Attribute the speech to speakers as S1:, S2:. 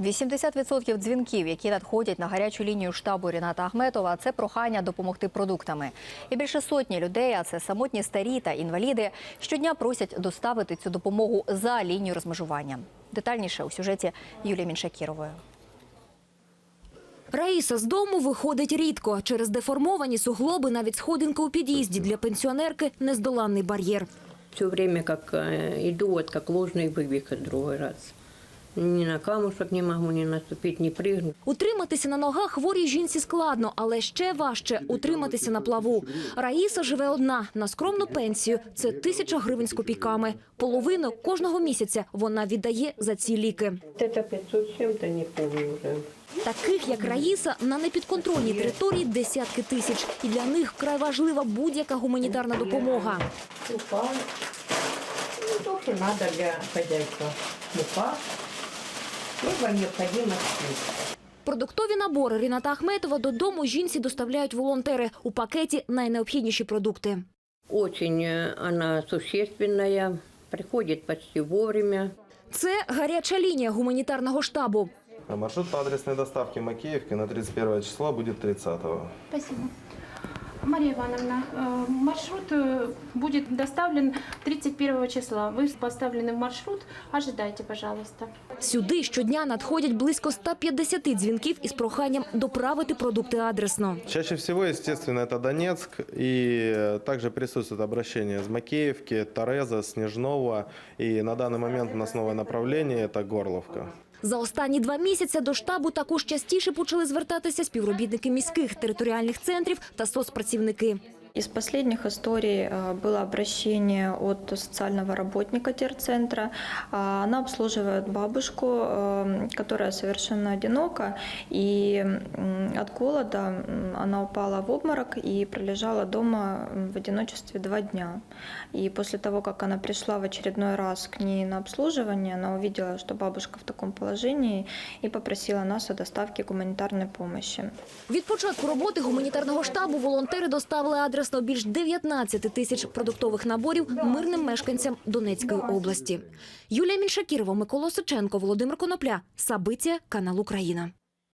S1: 80% дзвінків, які надходять на гарячу лінію штабу Ріната Ахметова, це прохання допомогти продуктами. І більше сотні людей, а це самотні старі та інваліди, щодня просять доставити цю допомогу за лінію розмежування. Детальніше у сюжеті Юлії Міншакірової.
S2: Раїса з дому виходить рідко. Через деформовані суглоби навіть сходинка у під'їзді для пенсіонерки – нездоланний бар'єр.
S3: Все время как э, иду, вот как ложный вывих другой раз. Ни на камушек не могу ни наступить, ни прыгнуть.
S2: Утриматися на ногах хворій жінці складно, але ще важче – утриматися на плаву. Раїса живе одна, на скромну пенсію – це тисяча гривень з копійками. Половину кожного місяця вона віддає за ці ліки.
S3: Это 500 с чем-то, не помню уже.
S2: Таких, як Раїса, на непідконтрольній території десятки тисяч. І для них вкрай важлива будь-яка гуманітарна допомога.
S3: Мука. Ну, то, что надо для хозяйства. Мука. Необходимость. хлеб.
S2: Продуктові набори Ріната Ахметова додому жінці доставляють волонтери. У пакеті найнеобхідніші продукти.
S3: Очень э, она существенная, приходит почти вовремя.
S2: Це гаряча лінія гуманітарного штабу.
S4: Маршрут по адресной доставке Макеевки на 31 числа будет 30-го.
S5: Спасибо. Мария Ивановна, э, маршрут э, будет доставлен 31 числа. Вы поставлены в маршрут. Ожидайте, пожалуйста.
S2: Сюди щодня надходять близько 150 дзвінків із проханням доправити продукти адресно.
S4: Чаще всего, естественно, это Донецк, и э, также присутствует обращение из Макеевки, Тореза, Снежного, и на данный момент у нас новое направление – это Горловка.
S2: За останні два місяці до штабу також частіше почали звертатися співробітники міських територіальних центрів та соцпрацівники.
S6: Из последних историй э, было обращение от социального работника терцентра. А, Она обслуживает бабушку, э, которая совершенно одинока, и м, от голода м, она упала в обморок и пролежала дома м, в одиночестве два дня. И после того, как она пришла в очередной раз к ней на обслуживание, она увидела, что бабушка в таком положении и попросила нас о доставке гуманитарной помощи.
S2: Від початку роботи гуманітарного штабу волонтери доставили адресно більш 19 тисяч продуктових наборів мирним мешканцям Донецької області. Юлія Міншакірова, Микола Сиченко, Володимир Конопля. Сабиція, канал Україна.